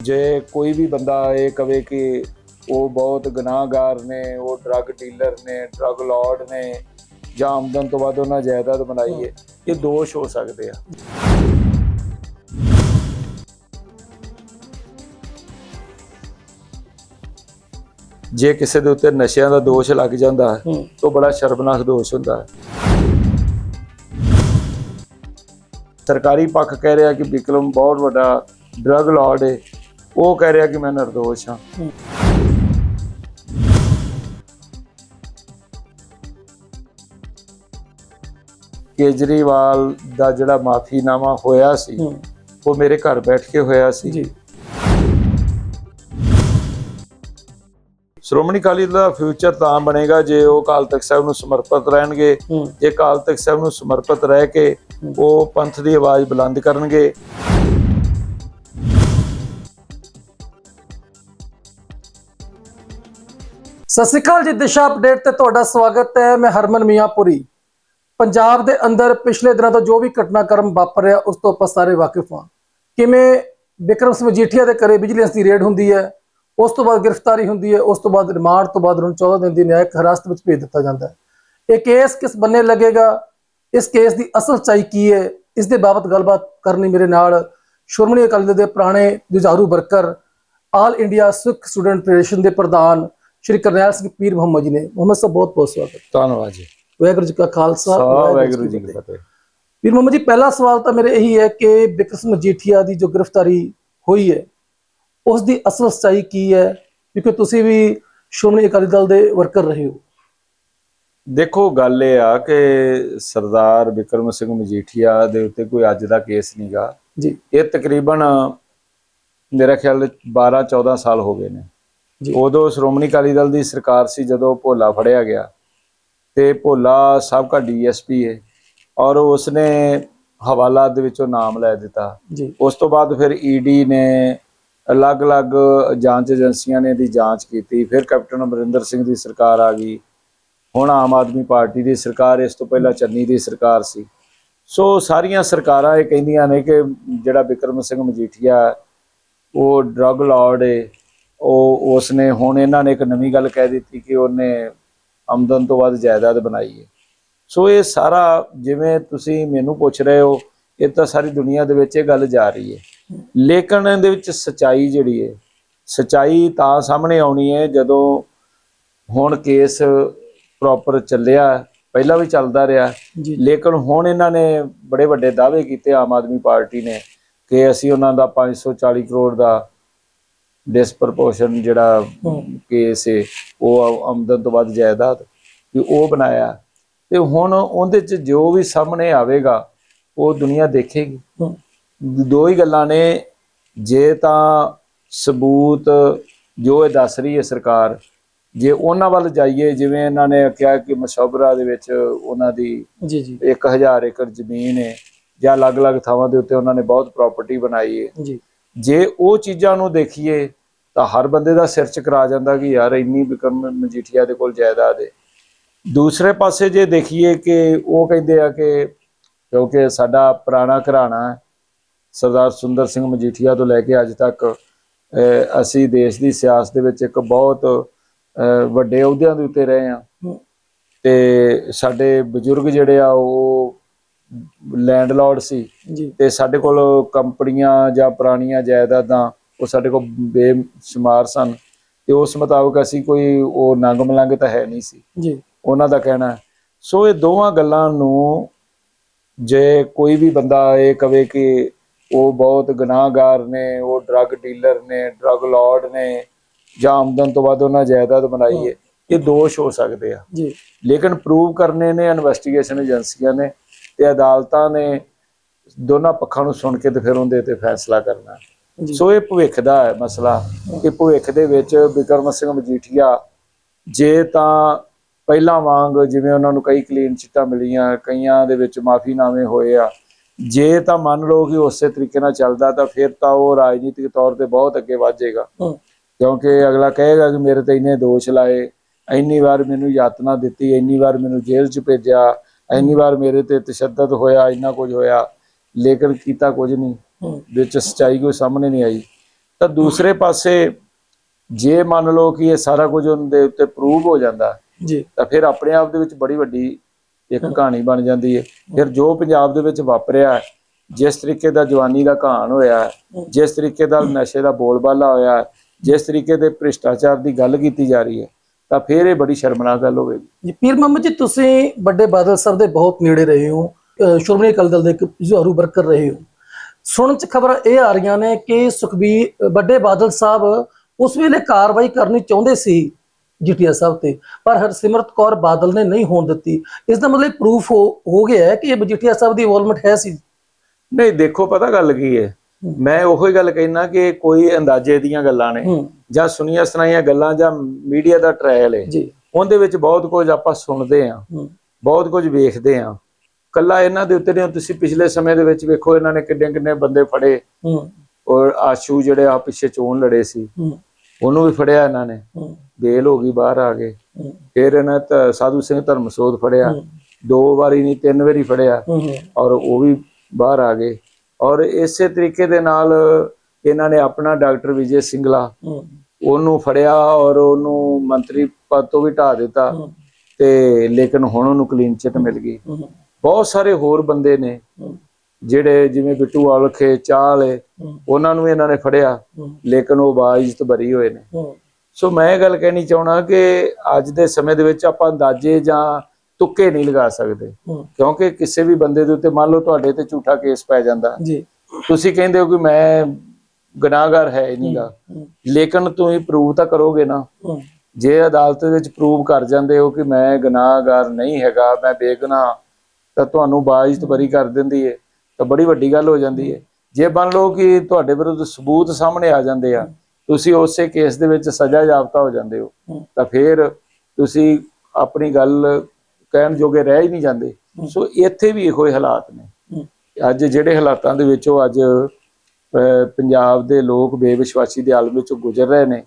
ਜੇ ਕੋਈ ਵੀ ਬੰਦਾ ਇਹ ਕਵੇ ਕਿ ਉਹ ਬਹੁਤ ਗੁਨਾਹਗਾਰ ਨੇ ਉਹ ਡਰੱਗ ਡੀਲਰ ਨੇ ਡਰੱਗ ਲਾਰਡ ਨੇ ਜਾਂ ਆਮਦਨ ਤੋਂ ਵੱਧ ਉਹਨਾਂ ਜਾਇਦਾਦ ਬਣਾਈ ਹੈ ਇਹ ਦੋਸ਼ ਹੋ ਸਕਦੇ ਆ। ਜੇ ਕਿਸੇ ਦੇ ਉੱਤੇ ਨਸ਼ਿਆਂ ਦਾ ਦੋਸ਼ ਲੱਗ ਜਾਂਦਾ ਹੈ ਤਾਂ ਬੜਾ ਸ਼ਰਮਨਾਕ ਦੋਸ਼ ਹੁੰਦਾ ਹੈ। ਸਰਕਾਰੀ ਪੱਖ ਕਹਿ ਰਿਹਾ ਕਿ ਵਿਕਰਮ ਬਹੁਤ ਵੱਡਾ ਡਰੱਗ ਲਾਰਡ ਹੈ। ਉਹ ਕਹਿ ਰਿਹਾ ਕਿ ਮੈਂ ਨਿਰਦੋਸ਼ ਹਾਂ। ਕੇਜਰੀਵਾਲ ਦਾ ਜਿਹੜਾ ਮਾਫੀਨਾਮਾ ਹੋਇਆ ਸੀ ਉਹ ਮੇਰੇ ਘਰ ਬੈਠ ਕੇ ਹੋਇਆ ਸੀ। ਜੀ। ਸ਼੍ਰੋਮਣੀ ਅਕਾਲੀ ਦਲ ਦਾ ਫਿਊਚਰ ਤਾਂ ਬਣੇਗਾ ਜੇ ਉਹ ਅਕਾਲ ਤਖਤ ਸਾਹਿਬ ਨੂੰ ਸਮਰਪਿਤ ਰਹਿਣਗੇ। ਜੇ ਅਕਾਲ ਤਖਤ ਸਾਹਿਬ ਨੂੰ ਸਮਰਪਿਤ ਰਹਿ ਕੇ। ਉਹ ਪੰਥ ਦੀ ਆਵਾਜ਼ ਬੁਲੰਦ ਕਰਨਗੇ। ਸਤਿ ਸ਼੍ਰੀ ਅਕਾਲ ਜੀ, ਦਿਸ਼ਾ ਅਪਡੇਟ ਤੇ ਤੁਹਾਡਾ ਸਵਾਗਤ ਹੈ। ਮੈਂ ਹਰਮਨ ਮੀਆਂਪੁਰੀ। ਪੰਜਾਬ ਦੇ ਅੰਦਰ ਪਿਛਲੇ ਦਿਨਾਂ ਤੋਂ ਜੋ ਵੀ ਘਟਨਾਕ੍ਰਮ ਵਾਪਰ ਰਿਹਾ, ਉਸ ਤੋਂ ਆਪਾਂ ਸਾਰੇ ਵਾਕਿਫ ਹਾਂ। ਕਿਵੇਂ ਵਿਕਰਮ ਸਿੰਘ ਮਜੀਠੀਆ ਦੇ ਘਰੇ ਵਿਜੀਲੈਂਸ ਦੀ ਰੇਡ ਹੁੰਦੀ ਹੈ, ਉਸ ਤੋਂ ਬਾਅਦ ਗ੍ਰਿਫਤਾਰੀ ਹੁੰਦੀ ਹੈ, ਉਸ ਤੋਂ ਬਾਅਦ ਰਿਮਾਂਡ ਤੋਂ ਬਾਅਦ ਉਹਨੂੰ 14 ਦਿਨ ਦੀ ਨਿਆਇਕ ਹਿਰਾਸਤ ਵਿੱਚ ਭੇਜ ਦਿੱਤਾ ਜਾਂਦਾ ਹੈ। ਇਹ ਕੇਸ ਕਿਸ ਬੰਨੇ ਲੱਗੇਗਾ? ਇਸ ਕੇਸ ਦੀ ਅਸਲ ਸੱਚਾਈ ਕੀ ਹੈ? ਇਸ ਦੇ ਬਾਬਤ ਗੱਲਬਾਤ ਕਰਨੀ ਮੇਰੇ ਨਾਲ ਸ਼੍ਰੋਮਣੀ ਅਕਾਲੀ ਦਲ ਦੇ ਪੁਰਾਣੇ ਜੁਝਾਰੂ worker, All India Sikh student federation ਦੇ ਪ੍ਰਧਾਨ ਸ਼੍ਰੀ ਕਰਨੈਲ ਸਿੰਘ ਪੀਰ ਮੁਹੰਮਦ ਜੀ ਨੇ। ਮੁਹੰਮਦ ਸਾਹਿਬ ਬਹੁਤ ਬਹੁਤ ਸਵਾਗਤ। ਧੰਨਵਾਦ ਜੀ। ਵਾਹਿਗੁਰੂ ਜੀ ਕਾ ਖਾਲਸਾ ਵਾਹਿਗੁਰੂ ਜੀ ਕੀ ਫਤਿਹ। ਪੀਰ ਮੁਹੰਮਦ ਜੀ ਪਹਿਲਾ ਸਵਾਲ ਤਾਂ ਮੇਰੇ ਇਹੀ ਹੈ ਕਿ ਬਿਕਰਮ ਮਜੀਠੀਆ ਦੀ ਜੋ ਗ੍ਰਿਫਤਾਰੀ ਹੋਈ ਹੈ ਉਸ ਦੀ ਅਸਲ ਸੱਚਾਈ ਕੀ ਹੈ? ਕਿਉਂਕਿ ਤੁਸੀਂ ਵੀ ਸ਼੍ਰੋਮਣੀ ਅਕਾਲੀ ਦਲ ਦੇ ਵਰਕਰ ਰਹੇ ਹੋ। ਦੇਖੋ ਗੱਲ ਇਹ ਆ ਕਿ ਸਰਦਾਰ ਵਿਕਰਮ ਸਿੰਘ ਮਜੀਠੀਆ ਦੇ ਉੱਤੇ ਕੋਈ ਅੱਜ ਦਾ ਕੇਸ ਨਹੀਂਗਾ ਜੀ। ਇਹ ਤਕਰੀਬਨ ਮੇਰਾ ਖਿਆਲ 12 14 ਸਾਲ ਹੋ ਗਏ ਨੇ। ਉਦੋਂ ਸ਼੍ਰੋਮਣੀ ਅਕਾਲੀ ਦਲ ਦੀ ਸਰਕਾਰ ਸੀ ਜਦੋਂ ਭੋਲਾ ਫੜਿਆ ਗਿਆ ਤੇ ਭੋਲਾ ਸਾਬਕਾ ਡੀਐਸਪੀ ਹੈ ਔਰ ਉਸਨੇ ਹਵਾਲਾਤ ਦੇ ਵਿੱਚੋਂ ਨਾਮ ਲੈ ਦਿੱਤਾ। ਉਸ ਤੋਂ ਬਾਅਦ ਫਿਰ ਈਡੀ ਨੇ ਅਲੱਗ-ਅਲੱਗ ਜਾਂਚ ਏਜੰਸੀਆਂ ਨੇ ਦੀ ਜਾਂਚ ਕੀਤੀ ਫਿਰ ਕੈਪਟਨ ਅਮਰਿੰਦਰ ਸਿੰਘ ਦੀ ਸਰਕਾਰ ਆ ਗਈ ਹੁਣ ਆਮ ਆਦਮੀ ਪਾਰਟੀ ਦੀ ਸਰਕਾਰ ਇਸ ਤੋਂ ਪਹਿਲਾਂ ਚੰਨੀ ਦੀ ਸਰਕਾਰ ਸੀ। ਸੋ ਸਾਰੀਆਂ ਸਰਕਾਰਾਂ ਇਹ ਕਹਿੰਦੀਆਂ ਨੇ ਕਿ ਜਿਹੜਾ ਵਿਕਰਮ ਸਿੰਘ ਮਜੀਠੀਆ ਉਹ ਡਰੱਗ ਲਾਰਡ ਹੈ ਉਹ ਉਸਨੇ ਹੁਣ ਇਹਨਾਂ ਨੇ ਇੱਕ ਨਵੀਂ ਗੱਲ ਕਹਿ ਦਿੱਤੀ ਕਿ ਉਹਨੇ ਆਮਦਨ ਤੋਂ ਵੱਧ ਜਾਇਦਾਦ ਬਣਾਈ ਹੈ। ਸੋ ਇਹ ਸਾਰਾ ਜਿਵੇਂ ਤੁਸੀਂ ਮੈਨੂੰ ਪੁੱਛ ਰਹੇ ਹੋ ਇਹ ਤਾਂ ਸਾਰੀ ਦੁਨੀਆ ਦੇ ਵਿੱਚ ਇਹ ਗੱਲ ਜਾ ਰਹੀ ਹੈ। ਲੇਕਿਨ ਇਹਦੇ ਵਿੱਚ ਸਚਾਈ ਜਿਹੜੀ ਹੈ ਸਚਾਈ ਤਾਂ ਸਾਹਮਣੇ ਆਉਣੀ ਹੈ ਜਦੋਂ ਹੁਣ ਕੇਸ ਪ੍ਰੋਪਰ ਚੱਲਿਆ ਪਹਿਲਾਂ ਵੀ ਚੱਲਦਾ ਰਿਹਾ। ਲੇਕਿਨ ਹੁਣ ਇਹਨਾਂ ਨੇ ਬੜੇ ਵੱਡੇ ਦਾਅਵੇ ਕੀਤੇ ਆਮ ਆਦਮੀ ਪਾਰਟੀ ਨੇ ਕਿ ਅਸੀਂ ਉਹਨਾਂ ਦਾ 540 ਕਰੋੜ ਦਾ ਡਿਸਪ੍ਰੋਪੋਰਸ਼ਨ ਜਿਹੜਾ। ਕੇਸ ਹੈ ਉਹ ਆਮਦਨ ਤੋਂ ਵੱਧ ਜਾਇਦਾਦ ਵੀ ਉਹ ਬਣਾਇਆ। ਤੇ ਹੁਣ ਉਹਦੇ ਚ ਜੋ ਵੀ ਸਾਹਮਣੇ ਆਵੇਗਾ ਉਹ ਦੁਨੀਆ ਦੇਖੇਗੀ। ਦੋ ਹੀ ਗੱਲਾਂ ਨੇ ਜੇ ਤਾਂ ਸਬੂਤ ਜੋ ਇਹ ਦੱਸ ਰਹੀ ਹੈ ਸਰਕਾਰ ਜੇ ਉਹਨਾਂ ਵੱਲ ਜਾਈਏ ਜਿਵੇਂ ਇਹਨਾਂ ਨੇ ਕਿਹਾ ਕਿ ਮਸ਼ਵਰਾ ਦੇ ਵਿੱਚ ਉਹਨਾਂ ਦੀ ਜੀ ਜੀ। 1000 ਏਕੜ ਜ਼ਮੀਨ ਹੈ ਜਾਂ ਅਲੱਗ-ਅਲੱਗ ਥਾਵਾਂ ਦੇ ਉੱਤੇ ਉਹਨਾਂ ਨੇ ਬਹੁਤ ਪ੍ਰਾਪਰਟੀ ਬਣਾਈ ਹੈ ਜੀ। ਜੇ ਉਹ ਚੀਜ਼ਾਂ ਨੂੰ ਦੇਖੀਏ ਤਾਂ ਹਰ ਬੰਦੇ ਦਾ ਸਿਰ ਚਕਰਾ ਜਾਂਦਾ ਕਿ ਯਾਰ ਇੰਨੀ ਵਿਕਰਮ ਮਜੀਠੀਆ ਦੇ ਕੋਲ ਜਾਇਦਾਦ ਹੈ ਦੂਸਰੇ ਪਾਸੇ ਜੇ ਦੇਖੀਏ ਕਿ ਉਹ ਕਹਿੰਦੇ ਆ ਕਿ ਕਿਉਂਕਿ ਸਾਡਾ ਪੁਰਾਣਾ ਘਰਾਣਾ ਹੈ ਸਰਦਾਰ ਸੁੰਦਰ ਸਿੰਘ ਮਜੀਠੀਆ ਤੋਂ ਲੈ ਕੇ ਅੱਜ ਤੱਕ ਅਸੀਂ ਦੇਸ਼ ਦੀ ਸਿਆਸਤ ਦੇ ਵਿੱਚ ਇੱਕ ਬਹੁਤ ਵੱਡੇ ਅਹੁਦਿਆਂ ਦੇ ਉੱਤੇ ਰਹੇ ਹੂੰ। ਤੇ ਸਾਡੇ ਬਜ਼ੁਰਗ ਜਿਹੜੇ ਆ ਉਹ ਲੈਂਡਲੌਰਡ ਸੀ ਤੇ ਸਾਡੇ ਕੋਲ ਕੰਪਨੀਆਂ ਜਾਂ ਪੁਰਾਣੀਆਂ ਜਾਇਦਾਦਾਂ ਉਹ ਸਾਡੇ ਕੋਲ ਬੇਸ਼ੁਮਾਰ ਸਨ ਤੇ ਉਸ ਮੁਤਾਬਕ ਅਸੀਂ ਕੋਈ ਉਹ ਨੰਗ ਮਲੰਗ ਤਾਂ ਹੈ ਨਹੀਂ ਸੀ। ਜੀ। ਉਹਨਾਂ ਦਾ ਕਹਿਣਾ। ਸੋ ਇਹ ਦੋਵਾਂ ਗੱਲਾਂ ਨੂੰ ਜੇ ਕੋਈ ਵੀ ਬੰਦਾ ਇਹ ਕਵੇ ਕਿ ਉਹ ਬਹੁਤ ਗੁਨਾਹਗਾਰ ਨੇ ਉਹ ਡਰੱਗ ਡੀਲਰ ਨੇ ਡਰੱਗ ਲਾਰਡ ਨੇ ਜਾਂ ਆਮਦਨ ਤੋਂ ਵੱਧ ਉਹਨਾਂ ਜਾਇਦਾਦ ਬਣਾਈ ਹੈ ਇਹ ਦੋਸ਼ ਹੋ ਸਕਦੇ ਆ। ਜੀ। ਲੇਕਿਨ ਪ੍ਰੂਵ ਕਰਨੇ ਨੇ ਇਨਵੈਸਟੀਗੇਸ਼ਨ ਏਜੰਸੀਆਂ ਨੇ ਤੇ ਅਦਾਲਤਾਂ ਨੇ ਦੋਨਾਂ ਪੱਖਾਂ ਨੂੰ ਸੁਣ ਕੇ ਤੇ ਫਿਰ ਉਹਦੇ ਤੇ ਫੈਸਲਾ ਕਰਨਾ ਸੋ ਇਹ ਭਵਿੱਖ ਦਾ ਹੈ ਮਸਲਾ। ਕਿ ਭਵਿੱਖ ਦੇ ਵਿੱਚ ਵਿਕਰਮ ਸਿੰਘ ਮਜੀਠੀਆ ਜੇ ਤਾਂ ਪਹਿਲਾਂ ਵਾਂਗ ਜਿਵੇਂ ਉਹਨਾਂ ਨੂੰ ਕਈ ਕਲੀਨ ਚਿੱਟਾਂ ਮਿਲੀਆਂ ਕਈਆਂ ਦੇ ਵਿੱਚ ਮਾਫੀਨਾਮੇ ਹੋਏ ਆ ਜੇ ਤਾਂ ਮੰਨ ਲਓ ਕਿ ਉਸੇ ਤਰੀਕੇ ਨਾਲ ਚੱਲਦਾ ਤਾਂ ਫਿਰ ਤਾਂ ਉਹ ਰਾਜਨੀਤਿਕ ਤੌਰ ਤੇ ਬਹੁਤ ਅੱਗੇ ਵੱਧ ਜਾਏਗਾ ਕਿਉਂਕਿ ਅਗਲਾ ਕਹੇਗਾ ਕਿ ਮੇਰੇ ਤੇ ਇੰਨੇ ਦੋਸ਼ ਲਾਏ ਇੰਨੀ ਵਾਰ ਮੈਨੂੰ ਯਾਤਨਾ ਦਿੱਤੀ ਇੰਨੀ ਵਾਰ ਮੈਨੂੰ ਜੇਲ੍ਹ 'ਚ ਭੇਜਿਆ ਇੰਨੀ ਵਾਰ ਮੇਰੇ ਤੇ ਤਸ਼ੱਦਦ ਹੋਇਆ ਇੰਨਾ ਕੁਝ ਹੋਇਆ ਲੇਕਿਨ ਕੀਤਾ ਕੁਝ ਨਹੀਂ। ਵਿੱਚ ਸਚਾਈ ਕੋਈ ਸਾਹਮਣੇ ਨਹੀਂ ਆਈ। ਤਾਂ ਦੂਸਰੇ ਪਾਸੇ ਜੇ ਮੰਨ ਲਓ ਕਿ ਇਹ ਸਾਰਾ ਕੁਝ ਉਹਦੇ ਉੱਤੇ ਪ੍ਰੂਵ ਹੋ ਜਾਂਦਾ ਜੀ। ਤਾਂ ਫਿਰ ਆਪਣੇ ਆਪ ਦੇ ਵਿੱਚ ਬੜੀ ਵੱਡੀ ਇੱਕ ਕਹਾਣੀ ਬਣ ਜਾਂਦੀ ਹੈ। ਫਿਰ ਜੋ ਪੰਜਾਬ ਦੇ ਵਿੱਚ ਵਾਪਰਿਆ ਜਿਸ ਤਰੀਕੇ ਦਾ ਜਵਾਨੀ ਦਾ ਕਹਾਣ ਹੋਇਆ ਜਿਸ ਤਰੀਕੇ ਦਾ ਨਸ਼ੇ ਦਾ ਬੋਲਬਾਲਾ ਹੋਇਆ ਜਿਸ ਤਰੀਕੇ ਦੇ ਭ੍ਰਿਸ਼ਟਾਚਾਰ ਦੀ ਗੱਲ ਕੀਤੀ ਜਾ ਰਹੀ ਹੈ ਤਾਂ ਫਿਰ ਇਹ ਬੜੀ ਸ਼ਰਮਨਾਕ ਗੱਲ ਹੋਵੇਗੀ। ਜੀ ਪੀਰ ਮੁਹੰਮਦ ਜੀ ਤੁਸੀਂ ਵੱਡੇ ਬਾਦਲ ਸਾਹਿਬ ਦੇ ਬਹੁਤ ਨੇੜੇ ਰਹੇ ਹੋ ਸ਼੍ਰੋਮਣੀ ਅਕਾਲੀ ਦਲ ਦੇ ਇੱਕ ਜੁਹਾਰੂ ਵਰਕਰ ਰਹੇ ਹੋ। ਸੁਣਨ ਚ ਖਬਰਾਂ ਇਹ ਆ ਰਹੀਆਂ ਨੇ ਕਿ ਸੁਖਬੀਰ ਵੱਡੇ ਬਾਦਲ ਸਾਹਿਬ ਉਸ ਵੇਲੇ ਕਾਰਵਾਈ ਕਰਨੀ ਚਾਹੁੰਦੇ ਸੀ ਜੀਟੀਆ ਸਾਹਿਬ ਤੇ ਪਰ ਹਰਸਿਮਰਤ ਕੌਰ ਬਾਦਲ ਨੇ ਨਹੀਂ ਹੋਣ ਦਿੱਤੀ। ਇਸ ਦਾ ਮਤਲਬ ਪ੍ਰੂਫ ਹੋ ਗਿਆ ਹੈ ਕਿ ਇਹ ਜੀਟੀਆ ਸਾਹਿਬ ਦੀ ਇਨਵੋਲਵਮੈਂਟ ਹੈ ਸੀ। ਨਹੀਂ ਦੇਖੋ ਪਤਾ ਗੱਲ ਕੀ ਹੈ? ਮੈਂ ਉਹੀ ਗੱਲ ਕਹਿਣਾ ਕਿ ਕੋਈ ਅੰਦਾਜ਼ੇ ਦੀਆਂ ਗੱਲਾਂ ਨੇ ਜਾਂ ਸੁਣੀਆਂ ਸੁਣਾਈਆਂ ਗੱਲਾਂ ਜਾਂ ਮੀਡੀਆ ਦਾ ਟ੍ਰਾਇਲ ਹੈ। ਜੀ। ਉਹਦੇ ਵਿੱਚ ਬਹੁਤ ਕੁਝ ਆਪਾਂ ਸੁਣਦੇ ਹੂੰ। ਬਹੁਤ ਕੁਝ ਵੇਖਦੇ ਹਾਂ। ਕੱਲਾ ਇਹਨਾਂ ਦੇ ਉੱਤੇ ਨਹੀਂ ਤੁਸੀਂ ਪਿਛਲੇ ਸਮੇਂ ਦੇ ਵਿੱਚ ਵੇਖੋ ਇਹਨਾਂ ਨੇ ਕਿੰਨੇ ਕਿੰਨੇ ਬੰਦੇ ਫੜੇ। ਹੂੰ। ਔਰ ਆਸ਼ੂ ਜਿਹੜੇ ਆ ਪਿੱਛੇ ਚੋਣ ਲੜੇ ਸੀ। ਹੂੰ। ਉਹਨੂੰ ਵੀ ਫੜਿਆ ਇਹਨਾਂ ਨੇ। ਹੂੰ। ਬੇਲ ਹੋ ਗਈ ਬਾਹਰ ਆ ਗਏ ਹੂੰ। ਫਿਰ ਇਹਨਾਂ ਧ- ਸਾਧੂ ਸਿੰਘ ਧਰਮਸੋਤ ਫੜਿਆ। ਦੋ ਵਾਰੀ ਨਹੀਂ ਤਿੰਨ ਵਾਰੀ ਫੜਿਆ। ਹੂੰ ਔਰ ਉਹ ਵੀ ਬਾਹਰ ਆ ਗਏ। ਔਰ ਇਸੇ ਤਰੀਕੇ ਦੇ ਨਾਲ ਇਹਨਾਂ ਨੇ ਆਪਣਾ ਡਾਕਟਰ ਵਿਜੇ ਸਿੰਗਲਾ ਹੂੰ। ਉਹਨੂੰ ਫੜਿਆ ਔਰ ਉਹਨੂੰ ਮੰਤਰੀ ਪਦ ਤੋਂ ਵੀ ਢਾ ਦਿੱਤਾ। ਤੇ ਲੇਕਿਨ ਹੁਣ ਉਹਨੂੰ ਕਲੀਨ ਚਿੱਟ ਮਿਲ ਗਈ। ਬਹੁਤ ਸਾਰੇ ਹੋਰ ਬੰਦੇ ਨੇ ਜਿਹੜੇ ਜਿਵੇਂ ਬਿੱਟੂ ਵਾਲਖੇ ਚਾਹਲੇ ਹੂੰ। ਉਹਨਾਂ ਨੂੰ ਇਹਨਾਂ ਨੇ ਫੜਿਆ। ਲੇਕਿਨ ਉਹ ਬਾਇਜ਼ਤ ਬਰੀ ਹੋਏ ਨੇ। ਸੋ ਮੈਂ ਇਹ ਗੱਲ ਕਹਿਣੀ ਚਾਹਣਾ ਕਿ ਅੱਜ ਦੇ ਸਮੇਂ ਦੇ ਵਿੱਚ ਆਪਾਂ ਅੰਦਾਜ਼ੇ ਜਾਂ ਤੁੱਕੇ ਨਹੀਂ ਲਗਾ ਸਕਦੇ। ਕਿਉਂਕਿ ਕਿਸੇ ਵੀ ਬੰਦੇ ਦੇ ਉੱਤੇ ਮੰਨ ਲਓ ਤੁਹਾਡੇ ਤੇ ਝੂਠਾ ਕੇਸ ਪੈ ਜਾਂਦਾ। ਜੀ। ਤੁਸੀਂ ਕਹਿੰਦੇ ਹੋ ਕਿ ਮੈਂ ਗੁਨਾਹਗਰ ਹੈ ਨਹੀਂਗਾ ਲੇਕਿਨ ਤੁਸੀਂ ਪ੍ਰੂਵ ਤਾਂ ਕਰੋਗੇ ਨਾ। ਜੇ ਅਦਾਲਤ ਦੇ ਵਿੱਚ ਪ੍ਰੂਵ ਕਰ ਜਾਂਦੇ ਹੋ ਕਿ ਮੈਂ ਗੁਨਾਹਗਾਰ ਨਹੀਂ ਹੈਗਾ ਮੈਂ ਬੇਗੁਨਾਹ ਤਾਂ ਤੁਹਾਨੂੰ ਬਾਇਜ਼ਤ ਬਰੀ ਕਰ ਦਿੰਦੀ ਹੈ ਤਾਂ ਬੜੀ ਵੱਡੀ ਗੱਲ ਹੋ ਜਾਂਦੀ ਹੈ ਜੇ ਮੰਨ ਲਓ ਕਿ ਤੁਹਾਡੇ ਵਿਰੁੱਧ ਸਬੂਤ ਸਾਹਮਣੇ ਆ ਜਾਂਦੇ ਆ ਤੁਸੀਂ ਉਸੇ ਕੇਸ ਦੇ ਵਿੱਚ ਸਜ਼ਾ ਯਾਫਤਾ ਹੋ ਜਾਂਦੇ ਹੋ ਤਾਂ ਫਿਰ ਤੁਸੀਂ ਆਪਣੀ ਗੱਲ ਕਹਿਣ ਜੋਗੇ ਰਹਿ ਹੀ ਨਹੀਂ ਜਾਂਦੇ। ਸੋ ਇੱਥੇ ਵੀ ਇਹੋ ਹੀ ਹਾਲਾਤ ਨੇ। ਅੱਜ ਜਿਹੜੇ ਹਾਲਾਤਾਂ ਦੇ ਵਿੱਚ ਉਹ ਅੱਜ ਅਹ, ਪੰਜਾਬ ਦੇ ਲੋਕ ਬੇਵਿਸ਼ਵਾਸੀ ਦੇ ਆਲਮ ਵਿੱਚੋਂ ਗੁਜ਼ਰ ਰਹੇ ਨੇ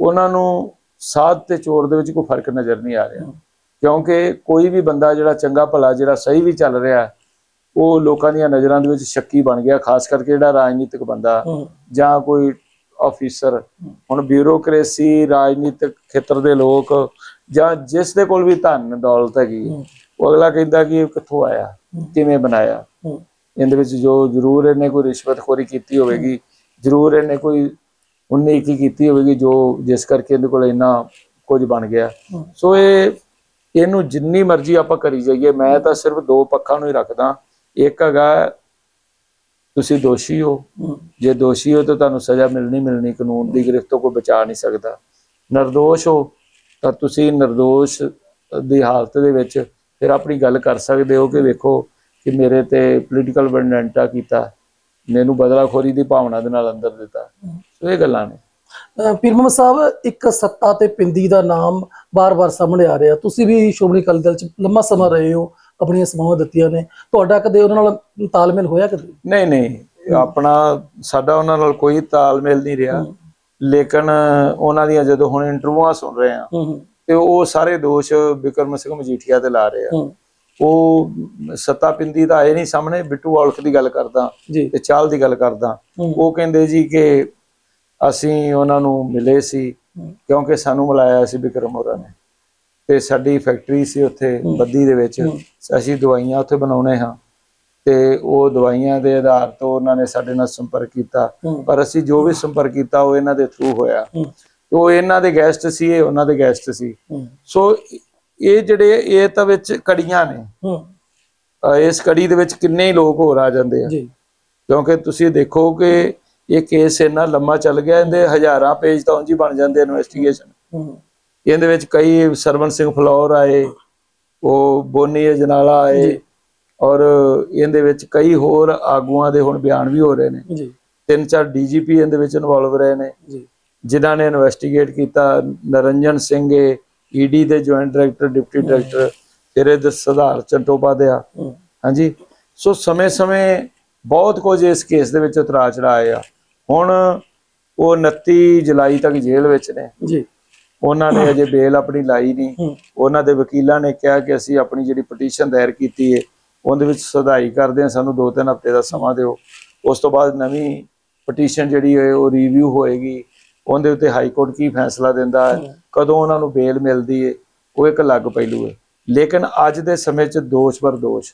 ਉਹਨਾਂ ਨੂੰ ਸਾਧ ਤੇ ਚੋਰ ਦੇ ਵਿੱਚ ਕੋਈ ਫ਼ਰਕ ਨਜ਼ਰ ਨਹੀਂ ਆ ਰਿਹਾ। ਕਿਉਂਕਿ ਕੋਈ ਵੀ ਬੰਦਾ ਜਿਹੜਾ ਚੰਗਾ ਭਲਾ ਜਿਹੜਾ ਸਹੀ ਵੀ ਚੱਲ ਰਿਹਾ ਉਹ ਲੋਕਾਂ ਦੀਆਂ ਨਜ਼ਰਾਂ ਦੇ ਵਿੱਚ ਸ਼ੱਕੀ ਬਣ ਗਿਆ ਖਾਸ ਕਰਕੇ ਜਿਹੜਾ ਰਾਜਨੀਤਿਕ ਬੰਦਾ ਜਾਂ ਕੋਈ ਆਫੀਸਰ ਹੁਣ ਬਿਊਰੋਕ੍ਰੇਸੀ ਰਾਜਨੀਤਿਕ ਖੇਤਰ ਦੇ ਲੋਕ ਜਾਂ ਜਿਸ ਦੇ ਕੋਲ ਵੀ ਧਨ ਦੌਲਤ ਹੈਗੀ ਉਹ ਅਗਲਾ ਕਹਿੰਦਾ ਕਿ ਇਹ ਕਿੱਥੋਂ ਆਇਆ ਕਿਵੇਂ ਬਣਾਇਆ? ਇਹਦੇ ਵਿੱਚ ਜੋ ਜ਼ਰੂਰ ਇਹਨੇ ਕੋਈ ਰਿਸ਼ਵਤਖੋਰੀ ਕੀਤੀ ਹੋਵੇਗੀ ਜ਼ਰੂਰ ਇਹਨੇ ਕੋਈ ਉਨੀ ਕੀ ਕੀਤੀ ਹੋਵੇਗੀ ਜੋ ਜਿਸ ਕਰਕੇ ਇਹਦੇ ਕੋਲ ਇੰਨਾ ਕੁਝ ਬਣ ਗਿਆ। ਸੋ ਇਹ ਇਹਨੂੰ ਜਿੰਨੀ ਮਰਜ਼ੀ ਆਪਾਂ ਕਰੀ ਜਾਈਏ ਮੈਂ ਤਾਂ ਸਿਰਫ ਦੋ ਪੱਖਾਂ ਨੂੰ ਹੀ ਰੱਖਦਾ। ਇੱਕ ਹੈਗਾ ਤੁਸੀਂ ਦੋਸ਼ੀ ਹੋ। ਜੇ ਦੋਸ਼ੀ ਹੋ ਤਾਂ ਤੁਹਾਨੂੰ ਸਜ਼ਾ ਮਿਲਣੀ ਮਿਲਣੀ ਕਾਨੂੰਨ ਦੀ ਗ੍ਰਿਫਤ ਤੋਂ ਕੋਈ ਬਚਾ ਨਹੀਂ ਸਕਦਾ। ਨਿਰਦੋਸ਼ ਹੋ ਤਾਂ ਤੁਸੀਂ ਨਿਰਦੋਸ਼ ਦੀ ਹਾਲਤ ਦੇ ਵਿੱਚ ਫਿਰ ਆਪਣੀ ਗੱਲ ਕਰ ਸਕਦੇ ਹੋ ਕਿ ਵੇਖੋ ਕਿ ਮੇਰੇ ਤੇ ਪੋਲੀਟੀਕਲ ਵੈਂਡੈਂਟਾ ਕੀਤਾ ਮੈਨੂੰ ਬਦਲਾਖੋਰੀ ਦੀ ਭਾਵਨਾ ਦੇ ਨਾਲ ਅੰਦਰ ਦਿੱਤਾ। ਸੋ ਇਹ ਗੱਲਾਂ ਨੇ। ਪੀਰ ਮੁਹੰਮਦ ਸਾਹਿਬ ਇੱਕ ਸੱਤਾ ਤੇ ਪਿੰਦੀ ਦਾ ਨਾਮ ਬਾਰ-ਬਾਰ ਸਾਹਮਣੇ ਆ ਰਿਹਾ। ਤੁਸੀਂ ਵੀ ਸ਼੍ਰੋਮਣੀ ਅਕਾਲੀ ਦਲ ਚ ਲੰਮਾ ਸਮਾਂ ਰਹੇ ਹੋ ਆਪਣੀਆਂ ਸਮਾਵਾਂ ਦਿੱਤੀਆਂ ਨੇ। ਤੁਹਾਡਾ ਕਦੇ ਉਹਨਾਂ ਨਾਲ ਤਾਲਮੇਲ ਹੋਇਆ ਕਦੇ? ਨਹੀਂ ਨਹੀਂ। ਆਪਣਾ ਸਾਡਾ ਉਹਨਾਂ ਨਾਲ ਕੋਈ ਤਾਲਮੇਲ ਨਹੀਂ ਰਿਹਾ। ਲੇਕਿਨ ਉਹਨਾਂ ਦੀਆਂ ਜਦੋਂ ਹੁਣ ਇੰਟਰਵਿਊਆਂ ਸੁਣ ਰਹੇ ਆ ਤੇ ਉਹ ਸਾਰੇ ਦੋਸ਼ ਵਿਕਰਮ ਸਿੰਘ ਮਜੀਠੀਆ ਤੇ ਲਾ ਰਹੇ ਆ। ਉਹ ਸੱਤਾ ਪਿੰਦੀ ਤਾਂ ਆਏ ਨਹੀਂ ਸਾਹਮਣੇ ਬਿੱਟੂ ਔਲਖ ਦੀ ਗੱਲ ਕਰਦਾ ਤੇ ਚਾਲ ਦੀ ਗੱਲ ਕਰਦਾ। ਉਹ ਕਹਿੰਦੇ ਜੀ ਕਿ ਅਸੀਂ ਉਹਨਾਂ ਨੂੰ ਮਿਲੇ ਸੀ। ਕਿਉਂਕਿ ਸਾਨੂੰ ਮਿਲਾਇਆ ਸੀ ਵਿਕਰਮ ਹੋਰਾਂ ਨੇ। ਤੇ ਸਾਡੀ ਫੈਕਟਰੀ ਸੀ ਉੱਥੇ ਬੱਦੀ ਦੇ ਵਿੱਚ। ਅਸੀਂ ਦਵਾਈਆਂ ਉੱਥੇ ਬਣਾਉਣੇ ਹਾਂ। ਤੇ ਉਹ ਦਵਾਈਆਂ ਦੇ ਆਧਾਰ ਤੋਂ ਉਹਨਾਂ ਨੇ ਸਾਡੇ ਨਾਲ ਸੰਪਰਕ ਕੀਤਾ। ਪਰ ਅਸੀਂ ਜੋ ਵੀ ਸੰਪਰਕ ਕੀਤਾ ਉਹ ਇਹਨਾਂ ਦੇ ਥਰੂ ਹੋਇਆ। ਉਹ ਇਹਨਾਂ ਦੇ ਗੈਸਟ ਸੀ ਇਹ ਉਹਨਾਂ ਦੇ ਗੈਸਟ ਸੀ। ਸੋ ਇਹ ਜਿਹੜੇ ਇਹ ਤਾਂ ਵਿੱਚ ਕੜੀਆਂ ਨੇ। ਇਸ ਕੜੀ ਦੇ ਵਿੱਚ ਕਿੰਨੇ ਲੋਕ ਹੋਰ ਆ ਜਾਂਦੇ ਆ। ਕਿਉਂਕਿ ਤੁਸੀਂ ਦੇਖੋ ਕਿ ਇਹ ਕੇਸ ਇੰਨਾ ਲੰਮਾ ਚੱਲ ਗਿਆ ਇਹਦੇ ਹਜ਼ਾਰਾਂ ਪੇਜ ਤਾਂ ਉਂਝ ਹੀ ਬਣ ਜਾਂਦੇ ਇਨਵੈਸਟੀਗੇਸ਼ਨ ਇਹਦੇ ਵਿੱਚ ਕਈ ਸਰਵਨ ਸਿੰਘ ਫਲੌਰ ਆਏ ਉਹ ਬੋਨੀ ਅਜਨਾਲਾ ਆਏ ਔਰ ਇਹਦੇ ਵਿੱਚ ਕਈ ਹੋਰ ਆਗੂਆਂ ਦੇ ਹੁਣ ਬਿਆਨ ਵੀ ਹੋ ਰਹੇ ਨੇ। ਜੀ। ਤਿੰਨ ਚਾਰ ਡੀਜੀਪੀ ਇਹਦੇ ਵਿੱਚ ਇਨਵੋਲਵ ਰਹੇ ਨੇ। ਜੀ। ਜਿਨ੍ਹਾਂ ਨੇ ਇਨਵੈਸਟੀਗੇਟ ਕੀਤਾ ਨਰਨਜਨ ਸਿੰਘ ਈਡੀ ਦੇ ਜੁਆਇੰਟ ਡਾਇਰੈਕਟਰ ਡਿਪਟੀ ਡਾਇਰੈਕਟਰ ਫਿਰ ਇਹਦੇ ਸੁਧਾਰ ਚੰਟੋਪਾਧਿਆ। ਹੂੰ। ਹਾਂਜੀ। ਸੋ ਸਮੇਂ-ਸਮੇਂ ਬਹੁਤ ਕੁਝ ਇਸ ਕੇਸ ਦੇ ਵਿੱਚ ਉਤਰਾ ਚੜਾਏ ਆ। ਹੁਣ ਉਹ 29 ਜੁਲਾਈ ਤੱਕ ਜੇਲ੍ਹ ਵਿੱਚ ਨੇ। ਜੀ। ਉਹਨਾਂ ਨੇ ਅਜੇ ਬੇਲ ਆਪਣੀ ਲਾਈ ਨਹੀਂ। ਉਹਨਾਂ ਦੇ ਵਕੀਲਾਂ ਨੇ ਕਿਹਾ ਕਿ ਅਸੀਂ ਆਪਣੀ ਜਿਹੜੀ ਪਟੀਸ਼ਨ ਦਾਇਰ ਕੀਤੀ ਹੈ ਉਹਦੇ ਵਿੱਚ ਸੁਧਾਈ ਕਰਦੇ ਹਾਂ ਸਾਨੂੰ 2-3 ਹਫ਼ਤੇ ਦਾ ਸਮਾਂ ਦਿਓ। ਉਸ ਤੋਂ ਬਾਅਦ ਨਵੀਂ ਪਟੀਸ਼ਨ ਜਿਹੜੀ ਹੈ ਉਹ ਰਿਵਿਊ ਹੋਏਗੀ। ਉਹਦੇ ਉੱਤੇ ਹਾਈ ਕੋਰਟ ਕੀ ਫੈਸਲਾ ਦਿੰਦਾ ਹੈ? ਕਦੋਂ ਉਹਨਾਂ ਨੂੰ ਬੇਲ ਮਿਲਦੀ ਹੈ ਉਹ ਇੱਕ ਅਲੱਗ ਪਹਿਲੂ ਹੈ ਲੇਕਿਨ ਅੱਜ ਦੇ ਸਮੇਂ 'ਚ ਦੋਸ਼ ਪਰ ਦੋਸ਼।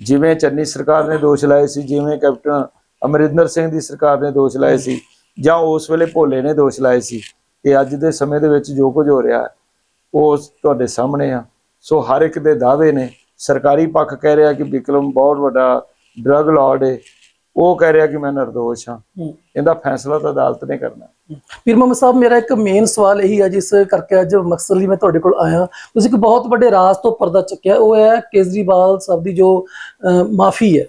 ਜਿਵੇਂ ਚੰਨੀ ਸਰਕਾਰ ਨੇ ਦੋਸ਼ ਲਾਏ ਸੀ ਜਿਵੇਂ ਕੈਪਟਨ ਅਮਰਿੰਦਰ ਸਿੰਘ ਦੀ ਸਰਕਾਰ ਨੇ ਦੋਸ਼ ਲਾਏ ਸੀ ਜਾਂ ਉਸ ਵੇਲੇ ਭੋਲੇ ਨੇ ਦੋਸ਼ ਲਾਏ ਸੀ ਤੇ ਅੱਜ ਦੇ ਸਮੇਂ ਦੇ ਵਿੱਚ ਜੋ ਕੁਝ ਹੋ ਰਿਹਾ ਹੈ, ਉਹ ਤੁਹਾਡੇ ਸਾਹਮਣੇ ਆ। ਸੋ ਹਰ ਇੱਕ ਦੇ ਦਾਅਵੇ ਨੇ। ਸਰਕਾਰੀ ਪੱਖ ਕਹਿ ਰਿਹਾ ਕਿ ਵਿਕਰਮ ਬਹੁਤ ਵੱਡਾ ਡਰਗ ਲਾਰਡ ਹੈ ਉਹ ਕਹਿ ਰਿਹਾ ਕਿ ਮੈਂ ਨਿਰਦੋਸ਼ ਹਾਂ। ਇਹਦਾ ਫੈਸਲਾ ਤਾਂ ਅਦਾਲਤ ਨੇ ਕਰਨਾ ਪੀਰ ਮੁਹੰਮਦ ਸਾਹਿਬ ਮੇਰਾ ਇੱਕ ਮੇਨ ਸਵਾਲ ਇਹੀ ਹੈ ਜਿਸ ਕਰਕੇ ਅੱਜ ਮਕਸਦ ਲਈ ਮੈਂ ਤੁਹਾਡੇ ਕੋਲ ਆਇਆ। ਤੁਸੀਂ ਇੱਕ ਬਹੁਤ ਵੱਡੇ ਰਾਜ਼ ਤੋਂ ਪਰਦਾ ਚੱਕਿਆ। ਉਹ ਹੈ ਕੇਜਰੀਵਾਲ ਸਾਹਿਬ ਦੀ ਜੋ ਮਾਫੀ ਹੈ।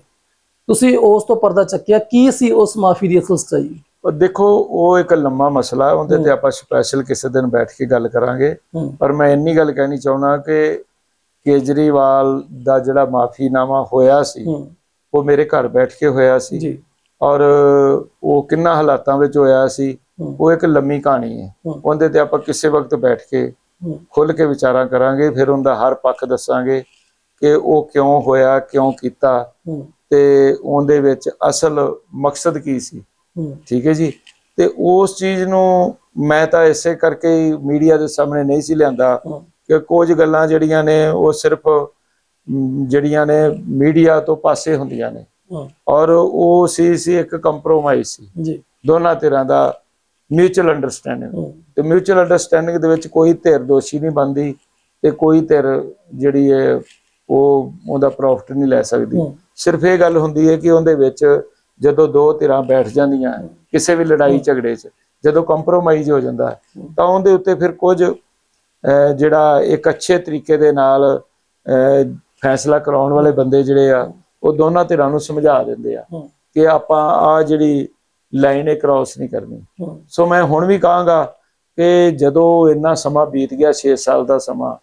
ਤੁਸੀਂ ਉਸ ਤੋਂ ਪਰਦਾ ਚੱਕਿਆ ਕੀ ਸੀ ਉਸ ਮਾਫੀ ਦੀ ਅਸਲ ਸੱਚਾਈ? ਪਰ ਦੇਖੋ ਉਹ ਇੱਕ ਲੰਮਾ ਮਸਲਾ ਹੈ ਉਹਦੇ ਤੇ ਆਪਾਂ ਸਪੈਸ਼ਲ ਕਿਸੇ ਦਿਨ ਬੈਠ ਕੇ ਗੱਲ ਕਰਾਂਗੇ। ਪਰ ਮੈਂ ਇੰਨੀ ਗੱਲ ਕਹਿਣੀ ਚਾਹੁੰਦਾ ਕਿ ਕੇਜਰੀਵਾਲ ਦਾ ਜਿਹੜਾ ਮਾਫੀਨਾਮਾ ਹੋਇਆ ਸੀ ਉਹ ਮੇਰੇ ਘਰ ਬੈਠ ਕੇ ਹੋਇਆ ਸੀ। ਜੀ। ਔਰ ਉਹ ਕਿੰਨਾ ਹਾਲਾਤਾਂ ਵਿੱਚ ਹੋਇਆ ਸੀ ਉਹ ਇੱਕ ਲੰਮੀ ਕਹਾਣੀ ਹੈ। ਉਹਦੇ ਤੇ ਆਪਾਂ ਕਿਸੇ ਵਕਤ ਬੈਠ ਕੇ ਖੁੱਲ ਕੇ ਵਿਚਾਰਾਂ ਕਰਾਂਗੇ ਫਿਰ ਉਹਦਾ ਹਰ ਪੱਖ ਦੱਸਾਂਗੇ ਕਿ ਉਹ ਕਿਉਂ ਹੋਇਆ ਕਿਉਂ ਕੀਤਾ। ਤੇ ਉਹਦੇ ਵਿੱਚ ਅਸਲ ਮਕਸਦ ਕੀ ਸੀ? ਠੀਕ ਹੈ ਜੀ? ਤੇ ਉਸ ਚੀਜ਼ ਨੂੰ ਮੈਂ ਤਾਂ ਇਸੇ ਕਰਕੇ ਹੀ ਮੀਡੀਆ ਦੇ ਸਾਹਮਣੇ ਨਹੀਂ ਸੀ ਲਿਆਂਦਾ ਕਿ ਕੁਝ ਗੱਲਾਂ ਜਿਹੜੀਆਂ ਨੇ ਉਹ ਸਿਰਫ ਜਿਹੜੀਆਂ ਨੇ ਮੀਡੀਆ ਤੋਂ ਪਾਸੇ ਹੁੰਦੀਆਂ ਨੇ। ਔਰ ਉਹ ਸੀ ਸੀ ਇੱਕ ਕੰਪਰੋਮਾਈਜ਼ ਸੀ। ਜੀ। ਦੋਨਾਂ ਧਿਰਾਂ ਦਾ ਮਿਊਚੁਅਲ ਅੰਡਰਸਟੈਂਡਿੰਗ ਤੇ ਮਿਊਚੁਅਲ ਅੰਡਰਸਟੈਂਡਿੰਗ ਦੇ ਵਿੱਚ ਕੋਈ ਧਿਰ ਦੋਸ਼ੀ ਨਹੀਂ ਬਣਦੀ ਤੇ ਕੋਈ ਧਿਰ ਜਿਹੜੀ ਹੈ ਉਹ ਉਹਦਾ ਪ੍ਰੋਫਿਟ ਨਹੀਂ ਲੈ ਸਕਦੀ। ਸਿਰਫ ਇਹ ਗੱਲ ਹੁੰਦੀ ਹੈ ਕਿ ਉਹਦੇ ਵਿੱਚ ਜਦੋਂ ਦੋ ਧਿਰਾਂ ਬੈਠ ਜਾਂਦੀਆਂ ਕਿਸੇ ਵੀ ਲੜਾਈ ਝਗੜੇ 'ਚ ਜਦੋਂ ਕੰਪਰੋਮਾਈਜ਼ ਹੋ ਜਾਂਦਾ ਤਾਂ ਉਹਦੇ ਉੱਤੇ ਫਿਰ ਕੁਝ ਜਿਹੜਾ ਇੱਕ ਅੱਛੇ ਤਰੀਕੇ ਦੇ ਨਾਲ ਫੈਸਲਾ ਕਰਾਉਣ ਵਾਲੇ ਬੰਦੇ ਜਿਹੜੇ ਆ ਉਹ ਦੋਨਾਂ ਧਿਰਾਂ ਨੂੰ ਸਮਝਾ ਦਿੰਦੇ ਆ ਕਿ ਆਪਾਂ ਆ ਜਿਹੜੀ ਲਾਈਨ ਇਹ ਕ੍ਰਾਸ ਨਹੀਂ ਕਰਨੀ। ਸੋ ਮੈਂ ਹੁਣ ਵੀ ਕਹਾਂਗਾ ਕਿ ਜਦੋਂ ਇੰਨਾ ਸਮਾਂ ਬੀਤ ਗਿਆ 6 ਸਾਲ ਦਾ ਸਮਾਂ।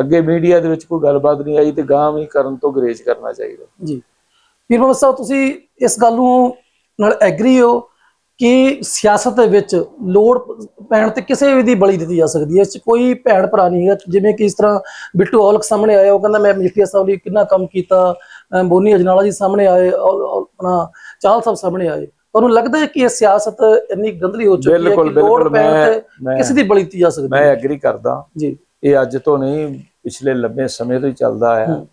ਅੱਗੇ ਮੀਡੀਆ ਦੇ ਵਿੱਚ ਕੋਈ ਗੱਲਬਾਤ ਨਹੀਂ ਆਈ ਤੇ ਗਾਂ ਵੀ ਕਰਨ ਤੋਂ ਗਰੇਜ ਕਰਨਾ ਚਾਹੀਦਾ। ਜੀ। ਪੀਰ ਮੁਹੰਮਦ ਸਾਹਿਬ ਤੁਸੀਂ ਇਸ ਗੱਲ ਨੂੰ ਨਾਲ ਐਗਰੀ ਹੋ ਕਿ ਸਿਆਸਤ ਦੇ ਵਿੱਚ ਲੋੜ ਪੈਣ ਤੇ ਕਿਸੇ ਵੀ ਦੀ ਬਲੀ ਦਿੱਤੀ ਜਾ ਸਕਦੀ ਹੈ? ਇਸ 'ਚ ਕੋਈ ਭੈਣ ਭਰਾ ਨਹੀਂ ਹੈ ਜਿਵੇਂ ਕਿ ਇਸ ਤਰ੍ਹਾਂ ਬਿੱਟੂ ਔਲਖ ਸਾਹਮਣੇ ਆਇਆ ਉਹ ਕਹਿੰਦਾ ਮੈਂ ਮਜੀਠੀਆ ਸਾਹਿਬ ਲਈ ਕਿੰਨਾ ਕੰਮ ਕੀਤਾ ਬੋਨੀ ਅਜਨਾਲਾ ਜੀ ਸਾਹਮਣੇ ਆਏ ਆਪਣਾ ਚਾਹਲ ਸਾਹਿਬ ਸਾਹਮਣੇ ਆਏ। ਤੁਹਾਨੂੰ ਲੱਗਦਾ ਹੈ ਕਿ ਇਹ ਸਿਆਸਤ ਇੰਨੀ ਗੰਦਲੀ ਹੋ ਚੁੱਕੀ ਹੈ ਕਿ ਲੋੜ ਪੈਣ ਮੈਂ ਤੇ ਮੈਂ ਕਿਸੇ ਦੀ ਬਲੀ ਦਿੱਤੀ ਜਾ ਸਕਦੀ ਮੈਂ ਹੈ? ਐਗਰੀ ਕਰਦਾ। ਜੀ। ਇਹ ਅੱਜ ਤੋਂ ਨਹੀਂ ਪਿਛਲੇ ਲੰਬੇ ਸਮੇਂ ਤੋਂ ਹੀ ਚੱਲਦਾ ਆਇਆ।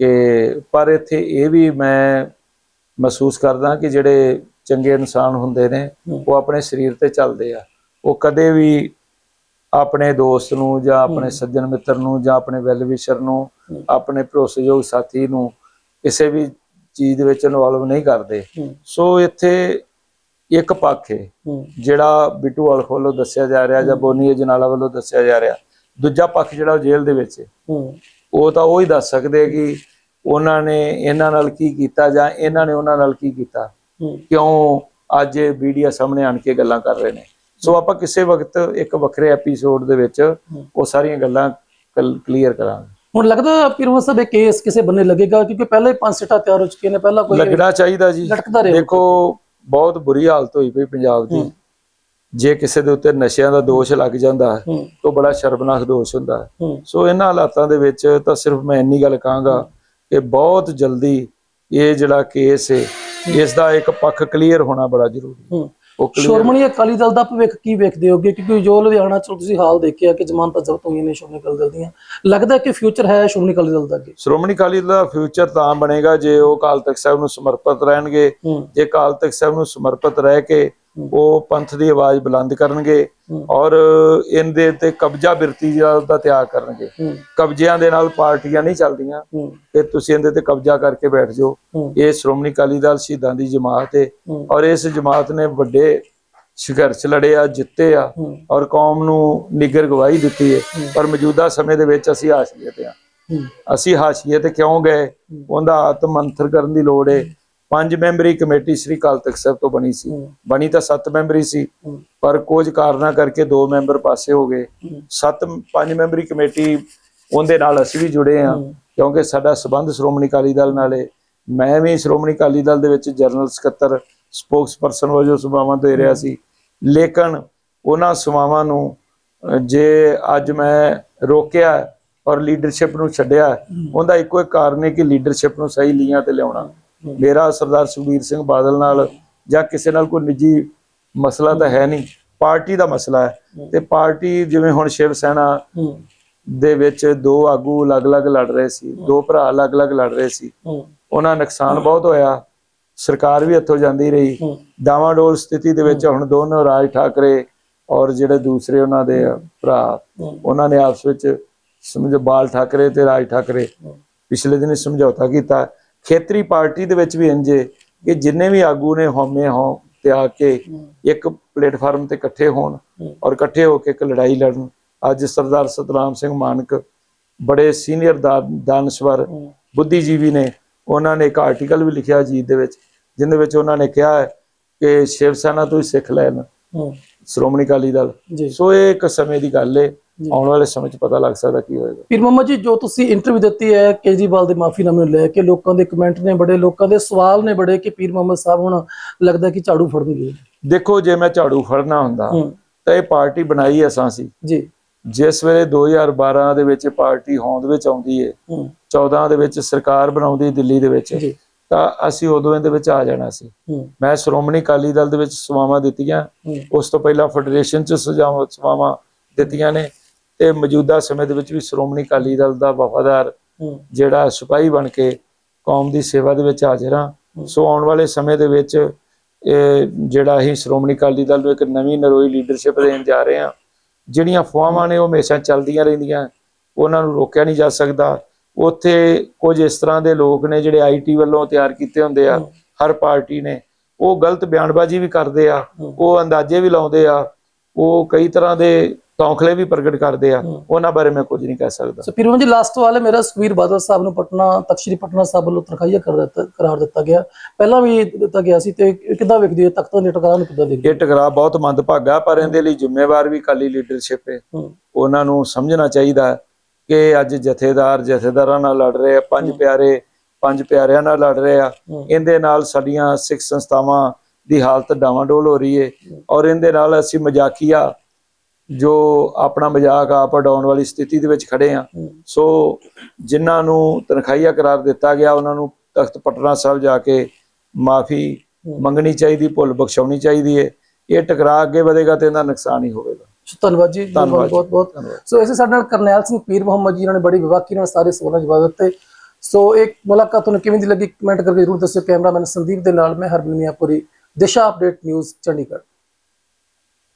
ਕਿ ਪਰ ਇੱਥੇ ਇਹ ਵੀ ਮੈਂ ਮਹਿਸੂਸ ਕਰਦਾ ਕਿ ਜਿਹੜੇ ਚੰਗੇ ਇਨਸਾਨ ਹੁੰਦੇ ਨੇ। ਉਹ ਆਪਣੇ ਸਰੀਰ ਤੇ ਚੱਲਦੇ ਆ। ਉਹ ਕਦੇ ਵੀ ਆਪਣੇ ਦੋਸਤ ਨੂੰ ਜਾਂ ਆਪਣੇ ਸੱਜਣ ਮਿੱਤਰ ਨੂੰ ਜਾਂ ਆਪਣੇ ਵੈਲ ਵਿਸ਼ਰ ਨੂੰ। ਆਪਣੇ ਭਰੋਸੇਯੋਗ ਸਾਥੀ ਨੂੰ ਕਿਸੇ ਵੀ ਚੀਜ਼ ਦੇ ਵਿੱਚ ਇਨਵੋਲਵ ਨਹੀਂ ਕਰਦੇ। ਸੋ ਇੱਥੇ ਇੱਕ ਪੱਖ ਹੈ। ਜਿਹੜਾ ਬਿੱਟੂ ਅਲਖ ਵੱਲੋਂ ਦੱਸਿਆ ਜਾ ਰਿਹਾ ਜਾਂ ਬੋਨੀ ਜਨਾਲਾ ਵੱਲੋਂ ਦੱਸਿਆ ਜਾ ਰਿਹਾ। ਦੂਜਾ ਪੱਖ ਜਿਹੜਾ ਜੇਲ੍ਹ ਦੇ ਵਿੱਚ ਹੈ। ਉਹ ਤਾਂ ਉਹ ਹੀ ਦੱਸ ਸਕਦੇ ਆ ਕਿ ਉਹਨਾਂ ਨੇ ਇਹਨਾਂ ਨਾਲ ਕੀ ਕੀਤਾ ਜਾਂ ਇਹਨਾਂ ਨੇ ਉਹਨਾਂ ਨਾਲ ਕੀ ਕੀਤਾ। ਕਿਉਂ ਅੱਜ ਇਹ ਮੀਡੀਆ ਸਾਹਮਣੇ ਆਣ ਕੇ ਗੱਲਾਂ ਕਰ ਰਹੇ ਨੇ। ਸੋ ਆਪਾਂ ਕਿਸੇ ਵਕਤ ਇੱਕ ਵੱਖਰੇ ਐਪੀਸੋਡ ਦੇ ਵਿੱਚ ਉਹ ਸਾਰੀਆਂ ਗੱਲਾਂ ਕਲੀਅਰ ਕਰਾਂਗੇ। ਹੁਣ ਲੱਗਦਾ ਪੀਰ ਮੁਹੰਮਦ ਸਾਹਿਬ ਇਹ ਕੇਸ ਕਿਸੇ ਬੰਨੇ ਲੱਗੇਗਾ ਕਿਉਂਕਿ ਪਹਿਲਾਂ ਹੀ ਪੰਜ ਸਿੱਟਾ ਤਿਆਰ ਹੋ ਚੁੱਕੇ ਨੇ ਪਹਿਲਾਂ ਕੋਈ ਲੱਗਣਾ ਚਾਹੀਦਾ ਜੀ। ਲਟਕਦਾ ਰਿਹਾ। ਦੇਖੋ ਬਹੁਤ ਬੁਰੀ ਹਾਲਤ ਹੋਈ ਪਈ ਪੰਜਾਬ ਦੀ। ਜੇ ਕਿਸੇ ਦੇ ਉੱਤੇ ਨਸ਼ਿਆਂ ਦਾ ਦੋਸ਼ ਲੱਗ ਜਾਂਦਾ ਹੈ। ਤਾਂ ਬੜਾ ਸ਼ਰਮਨਾਕ ਦੋਸ਼ ਹੁੰਦਾ। ਹੈ। ਸੋ ਇਹਨਾਂ ਹਾਲਾਤਾਂ ਦੇ ਵਿੱਚ ਤਾਂ ਸਿਰਫ ਮੈਂ ਇੰਨੀ ਗੱਲ ਕਹਾਂਗਾ ਕਿ ਬਹੁਤ ਜਲਦੀ ਇਹ ਜਿਹੜਾ ਕੇਸ ਹੈ। ਇਸ ਦਾ ਇੱਕ ਪੱਖ ਕਲੀਅਰ ਹੋਣਾ ਬੜਾ ਜ਼ਰੂਰੀ ਹੈ। ਸ਼੍ਰੋਮਣੀ ਅਕਾਲੀ ਦਲ ਦਾ ਭਵਿੱਖ ਕੀ ਵੇਖਦੇ ਹੋਗੇ? ਕਿਉਂਕਿ ਜੋ ਲੁਧਿਆਣਾ ਚ ਤੁਸੀਂ ਹਾਲ ਦੇਖਿਆ ਕਿ ਜ਼ਮਾਨਤਾਂ ਜ਼ਬਤ ਹੋਈਆਂ ਨੇ ਸ਼੍ਰੋਮਣੀ ਅਕਾਲੀ ਦਲ ਦੀਆਂ। ਲੱਗਦਾ ਕਿ ਫਿਊਚਰ ਹੈ ਸ਼੍ਰੋਮਣੀ ਅਕਾਲੀ ਦਲ ਦਾ ਅੱਗੇ? ਸ਼੍ਰੋਮਣੀ ਅਕਾਲੀ ਦਲ ਦਾ ਫਿਊਚਰ ਤਾਂ ਬਣੇਗਾ ਜੇ ਉਹ ਅਕਾਲ ਤਖਤ ਸਾਹਿਬ ਨੂੰ ਸਮਰਪਿਤ ਰਹਿਣਗੇ। ਜੇ ਅਕਾਲ ਤਖਤ ਸਾਹਿਬ ਨੂੰ ਸਮਰਪਿਤ ਰਹਿ ਕੇ। ਉਹ ਪੰਥ ਦੀ ਆਵਾਜ਼ ਬੁਲੰਦ ਕਰਨਗੇ। ਔਰ ਇਹਦੇ ਤੇ ਕਬਜ਼ਾ ਬਿਰਤੀ ਦਾ ਤਿਆਗ ਕਰਨਗੇ। ਕਬਜ਼ਿਆਂ ਦੇ ਨਾਲ ਪਾਰਟੀਆਂ ਨਹੀਂ ਚੱਲਦੀਆਂ। ਕਿ ਤੁਸੀਂ ਇਹਦੇ ਤੇ ਕਬਜ਼ਾ ਕਰਕੇ ਬੈਠ ਜਾਓ। ਇਹ ਸ਼੍ਰੋਮਣੀ ਅਕਾਲੀ ਦਲ ਸ਼ਹੀਦਾਂ ਦੀ ਜਮਾਤ ਹੈ। ਔਰ ਇਸ ਜਮਾਤ ਨੇ ਵੱਡੇ ਸੰਘਰਸ਼ ਲੜੇ ਆ ਜਿੱਤੇ ਆ ਔਰ ਕੌਮ ਨੂੰ ਨਿਗਰ ਗਵਾਹੀ ਦਿੱਤੀ ਹੈ। ਪਰ ਮੌਜੂਦਾ ਸਮੇਂ ਦੇ ਵਿੱਚ ਅਸੀਂ ਹਾਸ਼ੀਏ ਤੇ ਆ। ਅਸੀਂ ਹਾਸ਼ੀਏ ਤੇ ਕਿਉਂ ਗਏ? ਉਹਦਾ ਆਤਮ ਮੰਥਨ ਕਰਨ ਦੀ ਲੋੜ ਹੈ ਪੰਜ ਮੈਂਬਰੀ ਕਮੇਟੀ ਸ੍ਰੀ ਅਕਾਲ ਤਖਤ ਸਾਹਿਬ ਤੋਂ ਬਣੀ ਸੀ। ਬਣੀ ਤਾਂ ਸੱਤ ਮੈਂਬਰੀ ਸੀ ਪਰ ਕੁਝ ਕਾਰਨਾਂ ਕਰਕੇ ਦੋ ਮੈਂਬਰ ਪਾਸੇ ਹੋ ਗਏ। ਸੱਤ ਪੰਜ ਮੈਂਬਰੀ ਕਮੇਟੀ ਉਹਦੇ ਨਾਲ ਅਸੀਂ ਵੀ ਜੁੜੇ ਆ। ਕਿਉਂਕਿ ਸਾਡਾ ਸਬੰਧ ਸ਼੍ਰੋਮਣੀ ਅਕਾਲੀ ਦਲ ਨਾਲ ਹੈ ਮੈਂ ਵੀ ਸ਼੍ਰੋਮਣੀ ਅਕਾਲੀ ਦਲ ਦੇ ਵਿੱਚ ਜਨਰਲ ਸਕੱਤਰ ਸਪੋਕਸਪਰਸਨ ਵਜੋਂ ਸੇਵਾਵਾਂ ਦੇ ਰਿਹਾ ਸੀ। ਲੇਕਿਨ ਉਹਨਾਂ ਸੇਵਾਵਾਂ ਨੂੰ ਜੇ ਅੱਜ ਮੈਂ ਰੋਕਿਆ ਔਰ ਲੀਡਰਸ਼ਿਪ ਨੂੰ ਛੱਡਿਆ ਉਹਦਾ ਇੱਕੋ ਇੱਕ ਕਾਰਨ ਹੈ ਕਿ ਲੀਡਰਸ਼ਿਪ ਨੂੰ ਸਹੀ ਲੀਆਂ ਤੇ ਲਿਆਉਣਾ। ਮੇਰਾ ਸਰਦਾਰ ਸੁਖਬੀਰ ਸਿੰਘ ਬਾਦਲ ਨਾਲ ਜਾਂ ਕਿਸੇ ਨਾਲ ਕੋਈ ਨਿੱਜੀ ਮਸਲਾ ਤਾਂ ਹੈ ਨਹੀਂ। ਪਾਰਟੀ ਦਾ ਮਸਲਾ ਹੈ। ਤੇ ਪਾਰਟੀ ਜਿਵੇਂ ਹੁਣ ਸ਼ਿਵ ਸੈਨਾ ਦੇ ਵਿੱਚ ਦੋ ਆਗੂ ਅਲੱਗ-ਅਲੱਗ ਲੜ ਰਹੇ ਸੀ, ਦੋ ਭਰਾ ਅਲੱਗ-ਅਲੱਗ ਲੜ ਰਹੇ ਸੀ। ਉਹਨਾਂ ਦਾ ਨੁਕਸਾਨ ਬਹੁਤ ਹੋਇਆ। ਸਰਕਾਰ ਵੀ ਇੱਥੋਂ ਜਾਂਦੀ ਰਹੀ। ਹੂੰ ਡਾਵਾਡੋਲ ਸਥਿਤੀ ਦੇ ਵਿੱਚ ਹੁਣ ਦੋਨੋਂ ਰਾਜ ਠਾਕਰੇ ਔਰ ਜਿਹੜੇ ਦੂਸਰੇ ਉਹਨਾਂ ਦੇ ਭਰਾ, ਉਹਨਾਂ ਨੇ ਆਪਸ ਵਿੱਚ ਸਮਝ ਬਾਲ ਠਾਕਰੇ ਤੇ ਰਾਜ ਠਾਕਰੇ ਪਿਛਲੇ ਦਿਨ ਸਮਝੌਤਾ ਕੀਤਾ। ਖੇਤਰੀ ਪਾਰਟੀ ਦੇ ਵਿੱਚ ਵੀ ਇੰਜੇ ਕਿ ਜਿੰਨੇ ਵੀ ਆਗੂ ਨੇ ਹਉਮੈ ਹੋ ਤੇ ਆ ਕੇ ਇੱਕ ਪਲੇਟਫਾਰਮ ਤੇ ਇਕੱਠੇ ਹੋਣ ਔਰ ਇਕੱਠੇ ਹੋ ਕੇ ਇੱਕ ਲੜਾਈ ਲੜਨ ਅੱਜ ਸਰਦਾਰ ਸਤਨਾਮ ਸਿੰਘ ਮਾਨਕ ਬੜੇ ਸੀਨੀਅਰ ਦਾਨਸ਼ਵਰ ਬੁੱਧੀਜੀਵੀ ਨੇ ਉਹਨਾਂ ਨੇ ਇੱਕ ਆਰਟੀਕਲ ਵੀ ਲਿਖਿਆ ਅਜੀਤ ਦੇ ਵਿੱਚ ਜਿੰਦੇ ਵਿੱਚ ਉਹਨਾਂ ਨੇ ਕਿਹਾ ਹੈ ਕਿ ਸ਼ਿਵ ਸੈਨਾ ਤੋਂ ਹੀ ਸਿੱਖ ਲੈਣ ਸ਼੍ਰੋਮਣੀ ਅਕਾਲੀ ਦਲ। ਸੋ ਇਹ ਇੱਕ ਸਮੇਂ ਦੀ ਗੱਲ ਹੈ। ਆਉਣ ਵਾਲੇ ਸਮੇਂ 'ਚ ਪਤਾ ਲੱਗ ਸਕਦਾ ਕੀ ਹੋਏਗਾ। ਪੀਰ ਮੁਹੰਮਦ ਜੀ ਜੋ ਤੁਸੀਂ ਇੰਟਰਵਿਊ ਦਿੱਤੀ ਹੈ ਕੇਜਰੀਵਾਲ ਦੇ ਮਾਫੀਨਾਮੇ ਨੂੰ ਲੈ ਕੇ ਲੋਕਾਂ ਦੇ ਕਮੈਂਟ ਨੇ ਬੜੇ ਲੋਕਾਂ ਦੇ ਸਵਾਲ ਨੇ ਬੜੇ ਕਿ ਪੀਰ ਮੁਹੰਮਦ ਸਾਹਿਬ ਹੁਣ ਲੱਗਦਾ ਕਿ ਝਾੜੂ ਫੜਨਗੇ ਦੇਖੋ ਜੇ ਮੈਂ ਝਾੜੂ ਫੜਨਾ ਹੁੰਦਾ ਤਾਂ ਇਹ ਪਾਰਟੀ ਬਣਾਈ ਅਸਾਂ ਸੀ ਜੀ। ਜਿਸ ਵੇਲੇ 2012 ਦੇ ਵਿੱਚ ਪਾਰਟੀ ਹੋਂਦ ਵਿੱਚ ਆਉਂਦੀ ਹੈ ਹੂੰ। 14 ਦੇ ਵਿੱਚ ਸਰਕਾਰ ਬਣਾਉਂਦੀ ਦਿੱਲੀ ਦੇ ਵਿੱਚ ਤਾਂ ਅਸੀਂ ਉਦੋਂ ਇਹਦੇ ਵਿੱਚ ਆ ਜਾਣਾ ਸੀ। ਮੈਂ ਸ਼੍ਰੋਮਣੀ ਅਕਾਲੀ ਦਲ ਦੇ ਵਿੱਚ ਸੇਵਾਵਾਂ ਦਿੱਤੀਆਂ। ਉਸ ਤੋਂ ਪਹਿਲਾਂ ਫੈਡਰੇਸ਼ਨ ਚ ਸੇਵਾਵਾਂ ਦਿੱਤੀਆਂ ਨੇ। ਤੇ ਮੌਜੂਦਾ ਸਮੇਂ ਦੇ ਵਿੱਚ ਵੀ ਸ਼੍ਰੋਮਣੀ ਅਕਾਲੀ ਦਲ ਦਾ ਵਫਾਦਾਰ ਹੂੰ। ਜਿਹੜਾ ਸਿਪਾਹੀ ਬਣ ਕੇ ਕੌਮ ਦੀ ਸੇਵਾ ਦੇ ਵਿੱਚ ਹਾਜ਼ਰ ਹਾਂ। ਸੋ ਆਉਣ ਵਾਲੇ ਸਮੇਂ ਦੇ ਵਿੱਚ ਇਹ ਜਿਹੜਾ ਅਸੀਂ ਸ਼੍ਰੋਮਣੀ ਅਕਾਲੀ ਦਲ ਨੂੰ ਇੱਕ ਨਵੀਂ ਨਰੋਈ ਲੀਡਰਸ਼ਿਪ ਦੇਣ ਜਾ ਰਹੇ ਹਾਂ ਜਿਹੜੀਆਂ ਫੁਆਵਾਂ ਨੇ ਉਹ ਹਮੇਸ਼ਾ ਚੱਲਦੀਆਂ ਰਹਿੰਦੀਆਂ ਉਹਨਾਂ ਨੂੰ ਰੋਕਿਆ ਨਹੀਂ ਜਾ ਸਕਦਾ। ਉੱਥੇ ਕੁਝ ਇਸ ਤਰ੍ਹਾਂ ਦੇ ਲੋਕ ਨੇ ਜਿਹੜੇ ਆਈਟੀ ਵੱਲੋਂ ਤਿਆਰ ਕੀਤੇ ਹੁੰਦੇ ਆ ਹਰ ਪਾਰਟੀ ਨੇ ਉਹ ਗਲਤ ਬਿਆਨਬਾਜ਼ੀ ਵੀ ਕਰਦੇ ਆ ਹੂੰ। ਉਹ ਅੰਦਾਜ਼ੇ ਵੀ ਲਾਉਂਦੇ ਆ ਉਹ ਕਈ ਤਰ੍ਹਾਂ ਦੇ ਤੌਖਲੇ ਵੀ ਪ੍ਰਗਟ ਕਰਦੇ ਆ। ਉਹਨਾਂ ਬਾਰੇ ਮੈਂ ਕੁਝ ਨਹੀਂ ਕਹਿ ਸਕਦਾ। ਸੋ ਪੀਰ ਮੁਹੰਮਦ ਜੀ ਲਾਸਟ ਵਾਲੇ ਮੇਰਾ ਸੁਖਬੀਰ ਬਾਦਲ ਸਾਹਿਬ ਨੂੰ ਪਟਨਾ ਤਖਤ ਸ਼੍ਰੀ ਪਟਨਾ ਸਾਹਿਬ ਵੱਲੋਂ ਤਰਖਾਈਆ ਕਰ ਦਿੱਤਾ ਕਰਾਰ ਦਿੱਤਾ ਗਿਆ। ਪਹਿਲਾਂ ਵੀ ਦਿੱਤਾ ਗਿਆ ਸੀ ਤੇ ਕਿੱਦਾਂ ਵੇਖਦੀ ਹੈ ਤਖਤਾਂ ਦੇ ਟਕਰਾਅ ਨੂੰ ਕਿੱਦਾਂ ਦੇਖਦੀ ਇਹ ਟਕਰਾਅ ਬਹੁਤ ਮੰਦਭਾਗਾ ਪਰ ਇਹਦੇ ਲਈ ਜ਼ਿੰਮੇਵਾਰ ਵੀ ਕਾਲੀ ਲੀਡਰਸ਼ਿਪ ਹੈ। ਉਹਨਾਂ ਨੂੰ ਸਮਝਣਾ ਚਾਹੀਦਾ ਕਿ ਅੱਜ ਜਥੇਦਾਰ ਜਥੇਦਾਰਾਂ ਨਾਲ ਲੜ ਰਹੇ ਆ ਪੰਜ ਪਿਆਰੇ ਪੰਜ ਪਿਆਰਿਆਂ ਨਾਲ ਲੜ ਰਹੇ ਆ। ਇਹਦੇ ਨਾਲ ਸਾਡੀਆਂ ਸਿੱਖ ਸੰਸਥਾਵਾਂ ਦੀ ਹਾਲਤ ਡਾਵਾਂਡੋਲ ਹੋ ਰਹੀ ਹੈ। ਔਰ ਇਹਦੇ ਨਾਲ ਅਸੀਂ ਮਜ਼ਾਕੀਆ ਜੋ ਆਪਣਾ ਮਜ਼ਾਕ ਆਪ ਉਡਾਉਣ ਵਾਲੀ ਸਥਿਤੀ ਦੇ ਵਿੱਚ ਖੜੇ ਆ। ਸੋ ਜਿਨ੍ਹਾਂ ਨੂੰ ਤਨਖਾਹੀਆ ਕਰਾਰ ਦਿੱਤਾ ਗਿਆ ਉਹਨਾਂ ਨੂੰ ਤਖਤ ਪਟਨਾ ਸਾਹਿਬ ਜਾ ਕੇ ਮਾਫੀ। ਮੰਗਣੀ ਚਾਹੀਦੀ ਭੁੱਲ ਬਖਸ਼ਾਉਣੀ ਚਾਹੀਦੀ ਹੈ ਇਹ ਟਕਰਾਅ ਅੱਗੇ ਵਧੇਗਾ ਤੇ ਇਹਦਾ ਨੁਕਸਾਨ ਹੀ ਹੋਵੇਗਾ। ਸੋ ਧੰਨਵਾਦ ਜੀ ਧੰਨਵਾਦ ਬਹੁਤ ਬਹੁਤ ਸੋ ਇਸੇ ਸਾਡੇ ਨਾਲ ਕਰਨੈਲ ਸਿੰਘ ਪੀਰ ਮੁਹੰਮਦ ਜੀ ਇਹਨਾਂ ਨੇ ਬੜੀ ਵਿਵਾਕੀ ਨਾਲ ਸਾਰੇ ਸਵਾਲਾਂ ਜਵਾਬ ਦਿੱਤੇ। ਸੋ ਇੱਕ ਮੁਲਾਕਾਤ ਤੁਹਾਨੂੰ ਕਿਵੇਂ ਦੀ ਲੱਗੀ ਕਮੈਂਟ ਕਰਕੇ ਜ਼ਰੂਰ ਦੱਸਿਓ। ਕੈਮਰਾਮੈਨ ਸੰਦੀਪ ਦੇ ਨਾਲ ਮੈਂ ਹਰਬੀਨ ਮਿਆਂਪੁਰੀ ਦਿਸ਼ਾ ਅਪਡੇਟ ਨਿਊਜ਼ ਚੰਡੀਗੜ੍ਹ।